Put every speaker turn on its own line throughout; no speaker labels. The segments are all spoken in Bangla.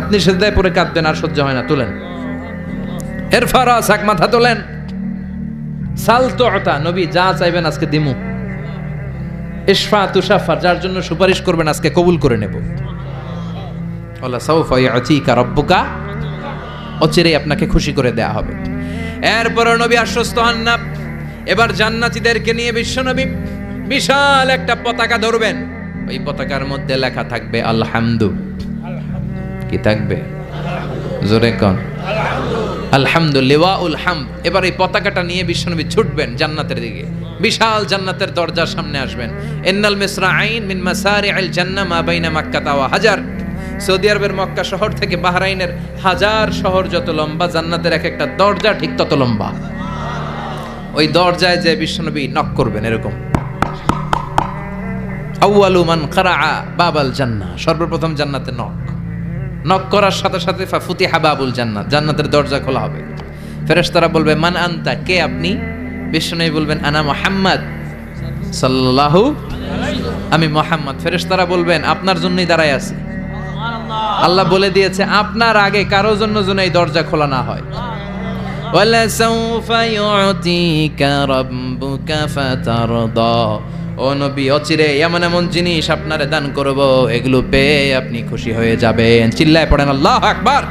আপনি সেদায় পরে কাঁদবেন, আর সহ্য হয় না, তোলেন। এর ফারাস এক মাথা তোলেন। সাল তো নবী যা চাইবেন আজকে দিমু। ইশফা তুষাফার যার জন্য সুপারিশ করবেন আজকে কবুল করে নেব। আল্লাহ সাউফা ইয়াতিকা রব্বুকা, অচিরেই আপনাকে খুশি করে দেয়া হবে। এরপর নবী আশ্বস্ত হন না। এবার জান্নাতীদেরকে নিয়ে বিশ্বনবী বিশাল একটা পতাকা ধরবেন। ওই পতাকার মধ্যে লেখা থাকবে, আলহামদু। কি থাকবে? জোরে কন। আলহামদুলিল্লাহ হাম এবার এই পতাকাটা নিয়ে বিশ্বনবী ছুটবেন জান্নাতের দিকে। বিশাল জান্নাতের দরজার সামনে আসবেন। এন্নাল মিসরা আইন মিন মাসারি আল জান্নাহ মা বাইনা মাক্কা তাওয়া হাজার। সৌদি আরবের মক্কা শহর থেকে বাহরাইনের হাজার শহর যত লম্বা, জান্নাতের এক একটা দরজা ঠিক তত লম্বা। ওই দরজায় যে বিশ্বনবী নক করবেন এরকম। আউয়ালু মান কারাআ বাবাল জান্না, সর্বপ্রথম জান্নাতে নক নক করার সাথে সাথে ফাফুতি হাবাবুল জান্নাত জান্নাতের দরজা খোলা হবে ফেরেশতারা বলবে মান আনতা কে আপনি বিষ্ণু বলবেন আনা মোহাম্মদ সাল্লাল্লাহু আমি মোহাম্মদ ফেরেশতারা বলবেন আপনার জন্যই দাঁড়ায় আছি আল্লাহ বলে দিয়েছে আপনার আগে কারো জন্য যেন এই দরজা খোলা না হয় وَلَسَوْفَ يُعْطِيكَ رَبُّكَ فَتَرْضَى ও নবী, অচিরে এমন এমন জিনিস আপনারে দান করব, এগুলো পেয়ে আপনি খুশি হয়ে যাবেন। চিল্লায় পড়েন, আল্লাহ আকবার।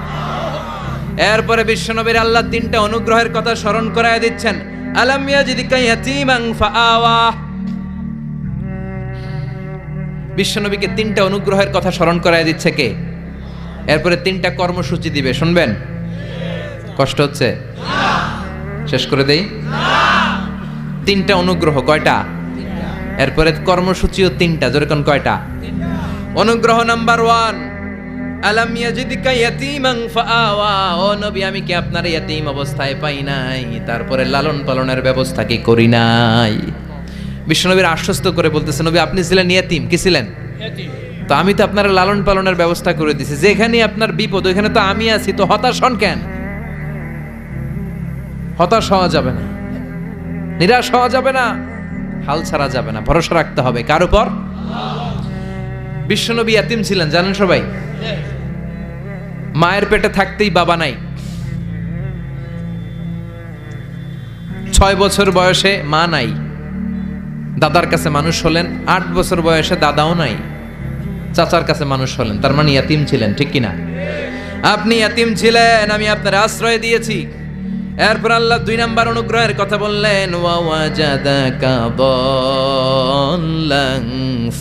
এরপরে বিশ্বনবীর আল্লাহ তিনটা অনুগ্রহের কথা স্মরণ করায় দিচ্ছেন। আলাম ইয়াজিদিকা ইয়াতীমান ফাআওয়া। বিশ্বনবীকে তিনটা অনুগ্রহের কথা স্মরণ করায় দিচ্ছে কে? এরপরে তিনটা কর্মসূচি দিবে, শুনবেন? কষ্ট হচ্ছে? শেষ করে দেই? তিনটা অনুগ্রহ, কয়টা? এরপরে কর্মসূচিও তিনটা যেরকম কয়টা? অনুগ্রহ নাম্বার ওয়ান আলাম ইয়াজিদিকা ইয়াতীমান ফাআওয়া ও নবী আমি কি আপনার ইয়াতীম অবস্থায় পাই নাই? তারপরে লালন পালনের ব্যবস্থা কি করি নাই? বিশ্বনবীর আশ্বস্ত করে বলতেছে নবী আপনি ছিলেন ইয়াতীম কি ছিলেন? তো আমি তো আপনার লালন পালনের ব্যবস্থা করে দিছি যেখানে আপনার বিপদ ওইখানে তো আমি আছি তো হতাশ হন কেন? হতাশ হওয়া যাবে না নিরাশ হওয়া যাবে না হাল ছাড়া যাবে না, ভরসা রাখতে হবে। কার উপর? বিশ্বনবী এতিম ছিলেন, জানেন সবাই? মায়ের পেটে থাকতেই বাবা নাই। ছয় বছর বয়সে মা নাই। দাদার কাছে মানুষ হলেন, আট বছর বয়সে দাদাও নাই। চাচার কাছে মানুষ হলেন, তার মানে ইয়াতিম ছিলেন, ঠিক কিনা? আপনি ইয়াতিম ছিলেন, আমি আপনার আশ্রয় দিয়েছি। এরপর আল্লাহ দুই নাম্বার অনুগ্রহের কথা বললেন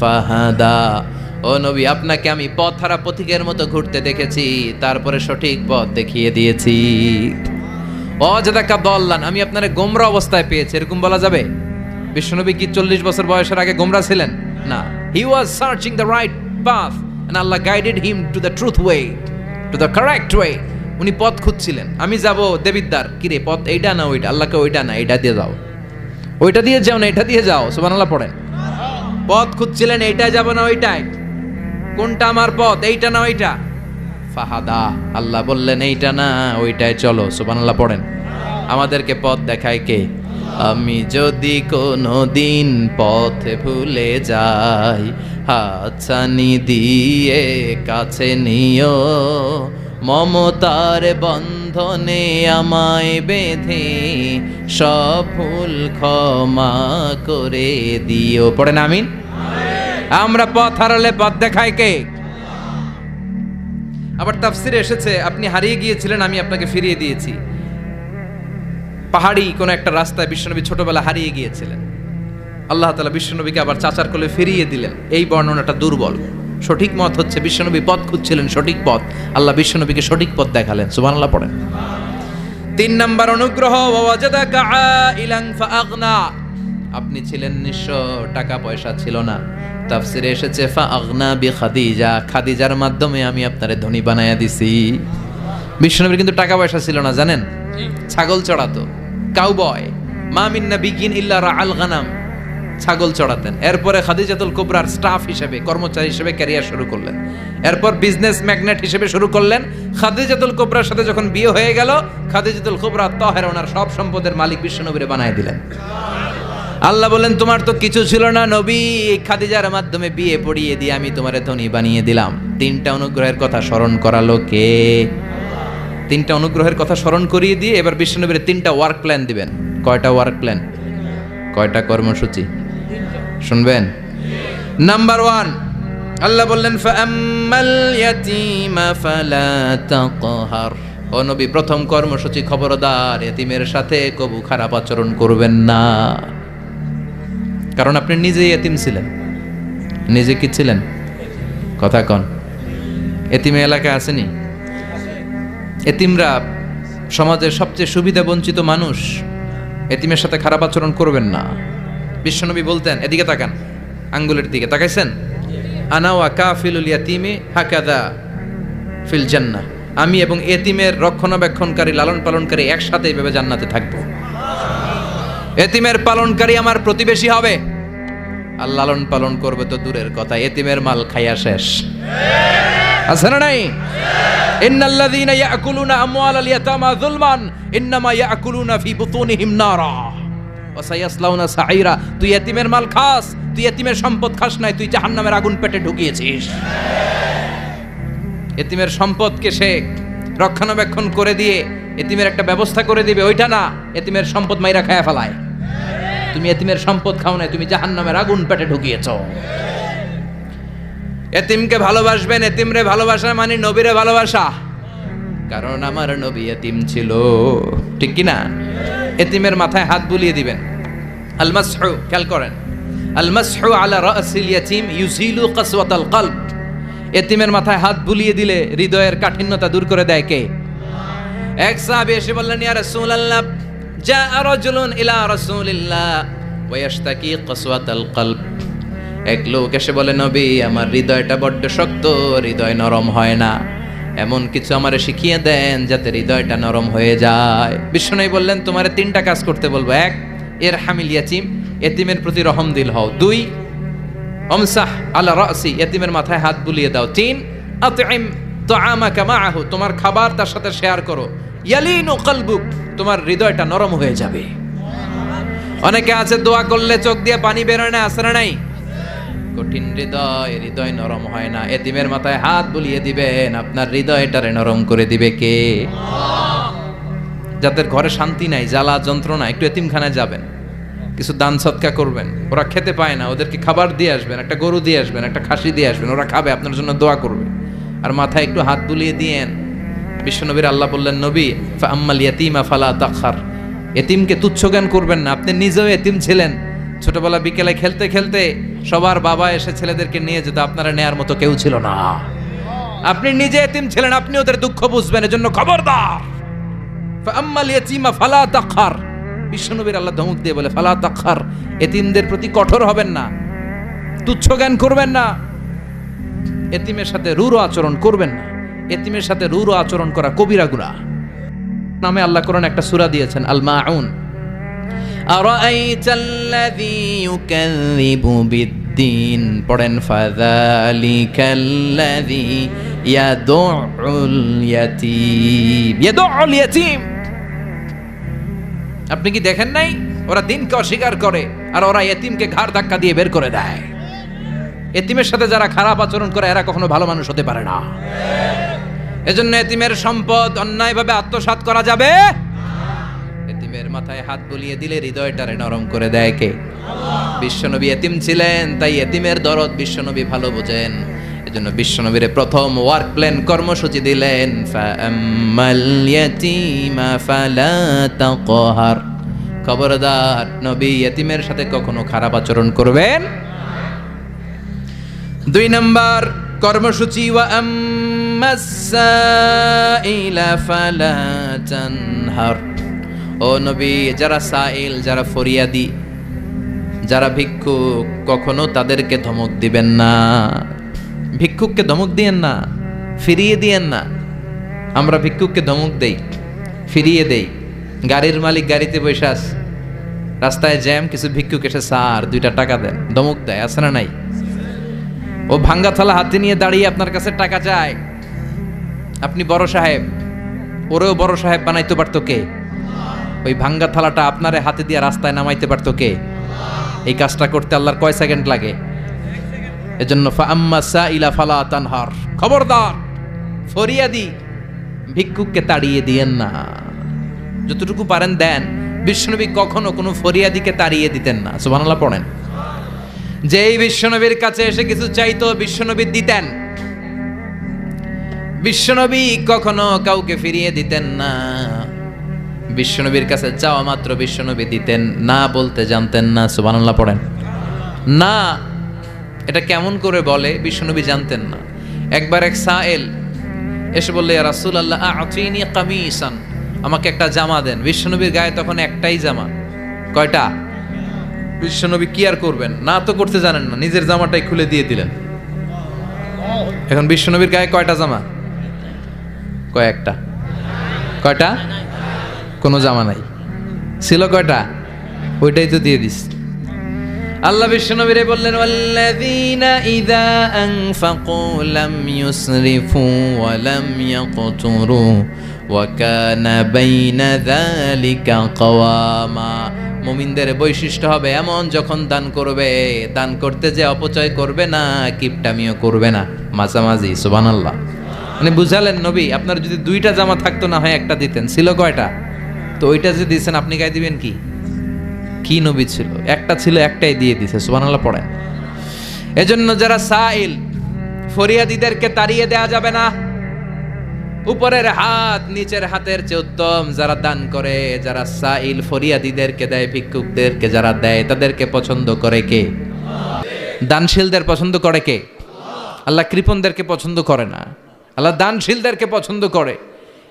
ফাহাদা। ও নবী, আপনাকে আমি পথ হারা পথিকের মতো ঘুরতে দেখেছি, তারপরে সঠিক পথ দেখিয়ে দিয়েছি। অজাদাকা বললান আমি আপনার গোমরা অবস্থায় পেয়েছি। এরকম বলা যাবে? বিশ্বনবী কি চল্লিশ বছর বয়সের আগে গোমরা ছিলেন? না। He was searching the right path Allah guided him to the truth way to the correct way উনি পথ খুঁজছিলেন। আমি যাব দেবিদ্দার কিরে, পথ এইটা না ওইটা? আল্লাহকে ওইটা না, এইটা দিয়ে যাও। ওইটা দিয়ে যাও না, এটা দিয়ে যাও। সুবহানাল্লাহ পড়েন। পথ খুঁজছিলেন এইটাই যাব না ওইটাই কোনটা আমার পথ, এইটা না ওইটা? ফাহাদা, আল্লাহ বললেন, এইটা না ওইটাই চলো। সুবহানাল্লাহ পড়েন। আমাদেরকে পথ দেখায় কে? আমি যদি কোনো দিন পথে ভুলে যাই, হাতছানি দিয়ে কাছে নিও। মমতার বন্ধনে আমায় বেঁধে সব ভুল ক্ষমা করে দিও। পড়েন আমিন? আমরা পথ হারালে পথ দেখায় কে? আবার তাফসিরে এসেছে, আপনি হারিয়ে গিয়েছিলেন, আমি আপনাকে ফিরিয়ে দিয়েছি। পাহাড়ি কোন একটা রাস্তায় বিশ্বনবী ছোটবেলা হারিয়ে গিয়েছিলেন। আল্লাহ তালা বিশ্বনবীকে আবার চাচার কোলে ফিরিয়ে দিলেন। এই বর্ণনাটা দুর্বল। সঠিক মত হচ্ছে বিশ্বনবী পথ খুঁজছিলেন, সঠিক পথ। আল্লাহ বিশ্বনবীকে সঠিক পথ দেখালেন। সুবান আল্লাহ পড়েন। তিন নম্বর, অনুগ্রহ আপনি ছিলেন নিঃস্ব টাকা পয়সা ছিল না। তাফসিরে এসেছে ফা আগনা বি খাদিজা খাদিজার মাধ্যমে আমি আপনারে ধনী বানায়া দিছি। বিশ্বনবীর কিন্তু টাকা পয়সা ছিল না, জানেন? ছাগল চড়াতো। কাউবয়। মা মিন্না বিগিন ইল্লা রাআল গানাম। ছাগল চড়াতেন। এরপরে খাদিজাতুল কুবরার স্টাফ হিসেবে, কর্মচারী হিসেবে ক্যারিয়ার শুরু করলেন। এরপর বিজনেস ম্যাগনেট হিসেবে শুরু করলেন। খাদিজাতুল কুবরার সাথে যখন বিয়ে হয়ে গেল, খাদিজাতুল কুবরা তহের ওনার সব সম্পদের মালিক বিশ্বনবীরে বানায় দিলেন। আল্লাহ বলেন, তোমার তো কিছু ছিল না নবী। খাদিজার মাধ্যমে বিয়ে পড়িয়ে দিয়ে আমি তোমারে ধনী বানিয়ে দিলাম। তিনটা অনুগ্রহের কথা স্মরণ করালো কে? তিনটা অনুগ্রহের কথা স্মরণ করিয়ে দিয়ে এবার বিশ্বনবীর তিনটা ওয়ার্ক প্ল্যান দিবেন। কয়টা ওয়ার্ক প্ল্যান কয়টা কর্মসূচি? শুনবেন? নাম্বার ওয়ান আল্লাহ বললেন ও নবী, প্রথম কর্মসূচি খবরদার এতিমের সাথে কবু খারাপ আচরণ করবেন না। কারণ আপনি নিজেই এতিম ছিলেন। নিজে কি ছিলেন? কথা কন। এতিমে এলাকায় আসেনি? এতিমরা সমাজের সবচেয়ে সুবিধা বঞ্চিত মানুষ এতিমের সাথে খারাপ আচরণ করবেন না। বিশ্বনবী বলতেন, এদিকে তাকান, আঙ্গুলের দিকে তাকাইছেন? আনাওয়া কাফিলুল ইয়াতিমে হাকাদা ফিল জান্নাহ। আমি এবং এতিমের রক্ষণাবেক্ষণকারী লালন পালনকারী একসাথে এইভাবে জান্নাতে থাকব। এতিমের পালনকারী আমার প্রতিবেশী হবে। আর লালন পালন করবে তো দূরের কথা, এতিমের মাল খাইয়া শেষ। আছে না নাই? ইন্নাল্লাযীনা ইয়াকুলুনা আমওয়ালাল ইয়াতামা যুলমান, ইন্নামা ইয়াকুলুনা ফি বুতুনিহিম নারা। ওয়া সায়াসলাউনা সাঈরা, তুই এতিমের মাল খাস, তুই এতিমের সম্পদ খাস নাই, তুই জাহান্নামের আগুন পেটে ঢুকিয়েছিস। এতিমের সম্পদকে সে রক্ষণাবেক্ষণ করে দিয়ে, এতিমের একটা ব্যবস্থা করে দিবে, ওইটা না, এতিমের সম্পদ মাইরা খায়া ফেলায়। তুমি এতিমের সম্পদ খাও না তুমি জাহান্নামের আগুন পেটে ঢুকিয়েছ। এতিমকে ভালোবাসবেন, এতিমরে ভালোবাসা মানে নবীরে ভালোবাসা। কারণ আমার নবী এতিম ছিল। ঠিক কি না এতিমের মাথায় হাত বুলিয়ে দিবেন। আলমাসহু, খেয়াল করেন। আলমাসহু আলা রাসিল ইয়াতিম ইউজিলু কাসওয়াতাল কলব। এতিমের মাথায় হাত বুলিয়ে দিলে হৃদয়ের কাঠিন্যতা দূর করে দেয় কে? এক সাহাবী এসে বললেন, ইয়া রাসূলুল্লাহ জা রাজুলুন ইলা রাসূলিল্লাহ ওয়া ইয়াশতাকি কাসওয়াতাল কলব। এক লোক এসে বলে, নবী, আমার হৃদয়টা বড্ড শক্ত, হৃদয় নরম হয় না। এমন কিছু আমারে শিখিয়ে দেন যাতে হৃদয়টা নরম হয়ে যায়। বিষ্ণু বললেন, তোমারে তিনটা কাজ করতে বলব। এক এর হামিল ইয়াচিম, এতিমের প্রতি রহম দিল হও। দুই, অমসাহ আলা রাসি, এতিমের মাথায় হাত বুলিয়ে দাও। তিন আতইম তাআমাকা মাআহু, তোমার খাবার তার সাথে শেয়ার করো। ইয়ালিনু কলবুক, তোমার হৃদয়টা নরম হয়ে যাবে। অনেকে আছে, দোয়া করলে চোখ দিয়ে পানি বেরোয় না আসে না নাই? কঠিন হৃদয় হৃদয় নরম হয় না। এতিমের মাথায় হাত বুলিয়ে দিবেন, আপনার হৃদয়টারে নরম করে দিবে কে? যাদের ঘরে শান্তি নাই, জ্বালা, যন্ত্রণা, একটু এতিমখানায় যাবেন। কিছু দান সৎকা করবেন। ওরা খেতে পায় না, ওদেরকে খাবার দিয়ে আসবেন, একটা গরু দিয়ে আসবেন, একটা খাসি দিয়ে আসবেন, ওরা খাবে, আপনার জন্য দোয়া করবে। আর মাথায় একটু হাত বুলিয়ে দিয়েন। বিশ্বনবীর আল্লাহ বললেন, নবী আম্মাল ইয়াতিমা ফালা এতিমকে তুচ্ছ জ্ঞান করবেন না, আপনি নিজেও এতিম ছিলেন। ছোটবেলা বিকেলে খেলতে খেলতে সবার বাবা এসে ছেলেদেরকে নিয়ে যেত, আপনারা নেয়ার মতো কেউ ছিল না। আপনি নিজে এতিম ছিলেন, আপনি ওদের দুঃখ বুঝবেন, এজন্য খবরদার। আম্মাল ইয়াতিমা ফালা তাখার। বিশ্বনবীর আল্লাহ ধমক দিয়ে বলে, ফালা তাখার, এতিমদের প্রতি কঠোর হবেন না, তুচ্ছ জ্ঞান করবেন না, এতিমের সাথে রুরো আচরণ করবেন না, এতিমের সাথে রুরো আচরণ করা কবিরা গুনাহ নামে আল্লাহ কোরআন একটা সূরা দিয়েছেন আল মাউন أرأيت الذي يكذب بالدين পড়েন فذلك الذي يدع اليتيم يدع اليتيم আপনি কি দেখেন নাই ওরা দিনকে অস্বীকার করে আর ওরা এতিমকে ঘাড় ধাক্কা দিয়ে বের করে দেয় এতিমের সাথে যারা খারাপ আচরণ করে এরা কখনো ভালো মানুষ হতে পারে না এজন্য এতিমের সম্পদ অন্যায়ভাবে আত্মসাৎ করা যাবে এতিমের মাথায় হাত বুলিয়ে দিলে হৃদয়টারে নরম করে দেয় কে? বিশ্বনবী এতিম ছিলেন, তাই এতিমের দরদ বিশ্বনবী ভালো বোঝেন। এজন্য বিশ্বনবীর প্রথম ওয়ার্ক প্ল্যান কর্মসূচি দিলেন খবরদার নবী এতিমের সাথে কখনো খারাপ আচরণ করবেন? দুই নাম্বার কর্মসূচি ওয়া আম্মাসাইলা ফালা তানহার। ও নবী, যারা সাইল, যারা ফরিয়াদি, যারা ভিক্ষুক, কখনো তাদেরকে ধমক দিবেন না। ভিক্ষুককে ধমক দিয়েন না, ফিরিয়ে দিয়েন না। আমরা ভিক্ষুককে ধমক দেই, ফিরিয়ে দেই। গাড়ির মালিক গাড়িতে বসে আস রাস্তায় জ্যাম, কিছু ভিক্ষুক এসে সার দুইটা টাকা দেন। ধমক দেয়, আছে না নাই? ও ভাঙ্গা থালা হাতে নিয়ে দাঁড়িয়ে আপনার কাছে টাকা চায়। আপনি বড় সাহেব, ওরেও বড় সাহেব বানাইতে পারতো কে? ওই ভাঙ্গা থালাটা আপনারে হাতে দিয়ে রাস্তায় নামাইতে পারতো কে? এই কাজটা করতে আল্লাহর কয় সেকেন্ড লাগে? এজন্য ইলা ফালা তানহার। খবরদার, ফরিয়াদি, ভিক্ষুককে তাড়িয়ে দিয়েন না। যতটুকু পারেন দেন। বিষ্ণুনবী কখনো কোনো ফরিয়াদিকে তাড়িয়ে দিতেন না। সুবহানাল্লাহ পড়েন। যেই বিশ্বনবীর কাছে এসে কিছু চাইতো, বিশ্বনবী দিতেন। বিশ্বনবী কখনো কাউকে ফিরিয়ে দিতেন না। বিশ্বনবীর কাছে যাওয়া মাত্র বিশ্বনবী দিতেন, না বলতে জানতেন না, সুবহানাল্লাহ পড়েন। না, এটা কেমন করে বলে বিশ্বনবী জানতেন না। একবার এক সায়েল এসে বললে রাসুল আল্লাহ কামিসান। আমাকে একটা জামা দেন। বিশ্বনবীর গায়ে তখন একটাই জামা। কয়টা? বিশ্বনবী কি আর করবেন? না তো করতে জানেন না, নিজের জামাটাই খুলে দিয়ে দিলেন। এখন বিশ্বনবীর গায়ে কয়টা জামা? কয়েকটা। কয়টা? কোনো জামা নাই। ছিল কয়টা? ওইটাই তো দিয়ে দিস। আল্লাহ বিশ্বনবীরে বললেন, ওয়াল্লাযীনা ইযা আনফাকু লাম ইউসরিফু ওয়া লাম ইয়াকতুরু ওয়া কানা বাইনা যালিকা কাওয়ামা। মুমিনদের বৈশিষ্ট্য হবে এমন, যখন দান করবে, দান করতে যে অপচয় করবে না, কিপটামিও করবে না। মাঝামাঝি, সুবহানাল্লাহ। মানে বুঝালেন নবী, আপনার যদি দুইটা জামা থাকতো না হয় একটা দিতেন। ছিল কয়টা? তো ওইটা যে দিয়েছেন, আপনি গায়ে দিবেন কি? কি নবী ছিল? একটা ছিল, একটাই দিয়ে দিছে, সুবহানাল্লাহ পড়েন। এজন্য যারা সাইল, ফরিয়াদিদেরকে তাড়িয়ে দেয়া যাবে না। উপরের হাত, নিচের হাতের চেয়ে উত্তম যারা দান করে, যারা সাইল ফরিয়াদিদেরকে দেয়, ভিক্ষুকদেরকে যারা দেয়, তাদেরকে পছন্দ করে কে? দানশীলদের পছন্দ করে কে? আল্লাহ কৃপণদেরকে পছন্দ করে না। আল্লাহ দানশীলদেরকে পছন্দ করে।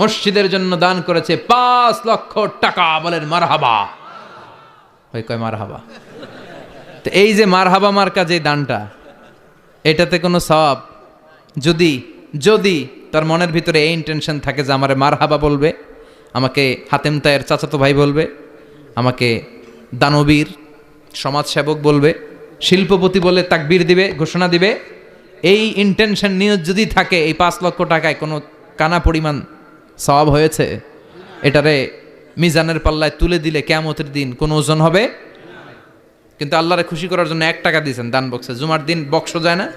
মসজিদের জন্য দান করেছে পাঁচ লক্ষ টাকা বলেন মারহাবা। ওই কয় মারহাবা? তো এই যে মারহাবা মার্কা যে দানটা, এটাতে কোনো সব যদি যদি তার মনের ভিতরে এই ইন্টেনশন থাকে যে আমারে মারহাবা বলবে, আমাকে হাতেম তায়ের চাচাতো ভাই বলবে, আমাকে দানবীর, সমাজসেবক বলবে, শিল্পপতি বলে তাকবীর দিবে, ঘোষণা দিবে, এই ইন্টেনশন নিয়ে যদি থাকে এই পাঁচ লক্ষ টাকায় কোনো কানা পরিমাণ সওয়াব হয়েছে? এটারে মিজানের পাল্লায় তুলে দিলে কেমতের দিন কোনো ওজন হবে? কিন্তু আল্লাহরে খুশি করার জন্য এক টাকা দিয়েছেন দান বক্সে। জুমার দিন বক্স যায় না?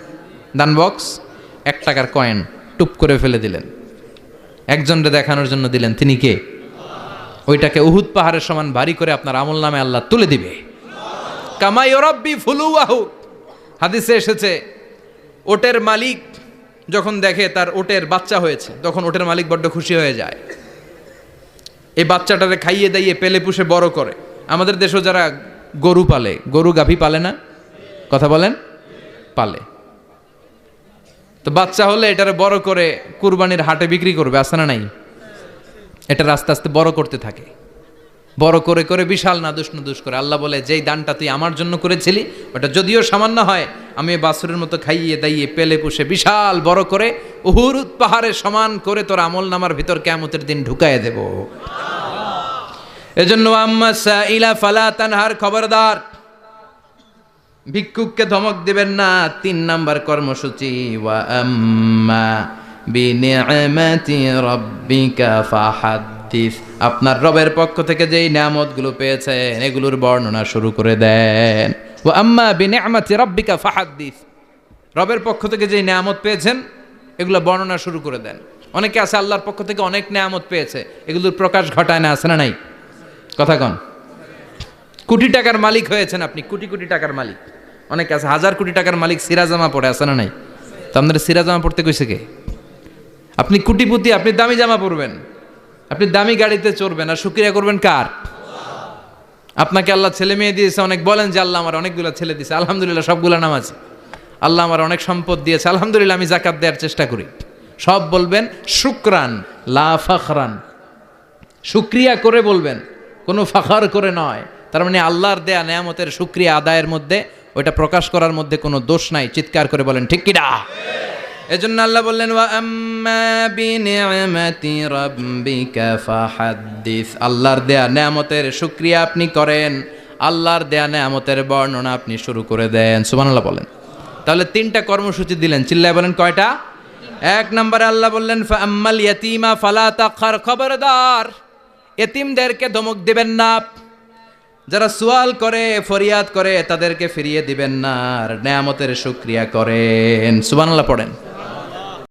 দান বক্স, এক টাকার কয়েন টুপ করে ফেলে দিলেন। একজনরে দেখানোর জন্য দিলেন, তিনি কে? ওইটাকে উহুদ পাহাড়ের সমান ভারী করে আপনার আমল নামে আল্লাহ তুলে দিবে। কামাই ওরব্বি ফুলুয়াহু। হাদিসে এসেছে, ওটের মালিক যখন দেখে তার ওটের বাচ্চা হয়েছে, তখন ওটের মালিক বড্ড খুশি হয়ে যায়। এই বাচ্চাটারে খাইয়ে দাইয়ে পেলে পুষে বড় করে। আমাদের দেশেও যারা গরু পালে, গরু গাভী পালে না? কথা বলেন? পালে। তো বাচ্চা হলে এটারে বড় করে কুরবানির হাটে বিক্রি করবে আসে না নাই? এটা আস্তে আস্তে বড় করতে থাকে। বড় করে করে বিশাল নাদুস নাদুস করে। আল্লাহ বলে, যেই দানটা তুই আমার জন্য করেছিলি, ওটা যদিও সামান্য হয়, আমি বাসুরের মতো খাইয়ে দাইয়ে পেলে পুষে বিশাল বড় করে উহুরুদ পাহাড়ের সমান করে তোর আমল নামার ভিতর কেমতের দিন ঢুকায় দেব। এজন্য আম্মা ফালা তানহার খবরদার, ভিক্ষুককে ধমক দিবেন না, তিন নাম্বার কর্মসূচি, ওয়া আম্মা বিনিআমাতি রাব্বিকা ফাহাদ্দিস আপনার রবের পক্ষ থেকে যেই নিয়ামতগুলো পেয়েছেন, এগুলোর বর্ণনা শুরু করে দেন। ওয়া আম্মা বিনিআমাতি রাব্বিকা ফাহাদ্দিস রবের পক্ষ থেকে যেই নিয়ামত পেয়েছেন, এগুলো বর্ণনা শুরু করে দেন। অনেকে আছে আল্লাহর পক্ষ থেকে অনেক নিয়ামত পেয়েছে, এগুলোর প্রকাশ ঘটায় না, আছে না নাই? কথা কন। কোটি টাকার মালিক হয়েছেন আপনি, কোটি কোটি টাকার মালিক। অনেকে আছে, হাজার কোটি টাকার মালিক সিরাজামা পড়ে, আছে না নাই? তো আপনার সিরাজামা পড়তে কইছে কে? আপনি কুটিপুতি, আপনি দামি জামা পরবেন। আপনি দামি গাড়িতে চড়বেন আর শুক্রিয়া করবেন কার? আপনাকে আল্লাহ ছেলে মেয়ে দিয়েছে, অনেক বলেন যে আল্লাহ আমার অনেকগুলো ছেলে দিয়েছে, আলহামদুলিল্লাহ সবগুলো নামাজ। আল্লাহ আমার অনেক সম্পদ দিয়েছে, আলহামদুলিল্লাহ আমি জাকাত দেওয়ার চেষ্টা করি। সব বলবেন, শুক্রান, লা ফখরান। শুক্রিয়া করে বলবেন, কোনো ফাখার করে নয়। তার মানে আল্লাহর দেয়া নেয়ামতের শুক্রিয়া আদায়ের মধ্যে, ওইটা প্রকাশ করার মধ্যে কোনো দোষ নাই, চিৎকার করে বলেন, ঠিক কিনা এজন্য আল্লাহ বললেন, ওয়া আম্মা বিনিআমাতি রাব্বিকা ফাহাদ্দিস। আল্লাহর দেয়া নেয়ামতের শুকরিয়া আপনি করেন, আল্লাহর দেয়া নেয়ামতের বর্ণনা আপনি শুরু করে দেন। সুবহানাল্লাহ বলেন। তাহলে তিনটা কর্মসূচি দিলেন, চিল্লায় বলেন কয়টা? এক নম্বরে আল্লাহ বললেন আম্মাল ইয়াতিমা ফালা তাখার খবরদার। এতিমদেরকে ধমক দিবেন না। যারা সুয়াল করে, ফরিয়াদ করে, তাদেরকে ফিরিয়ে দিবেন না। আর নেয়ামতের শুক্রিয়া করেন। সুবহানাল্লাহ পড়েন।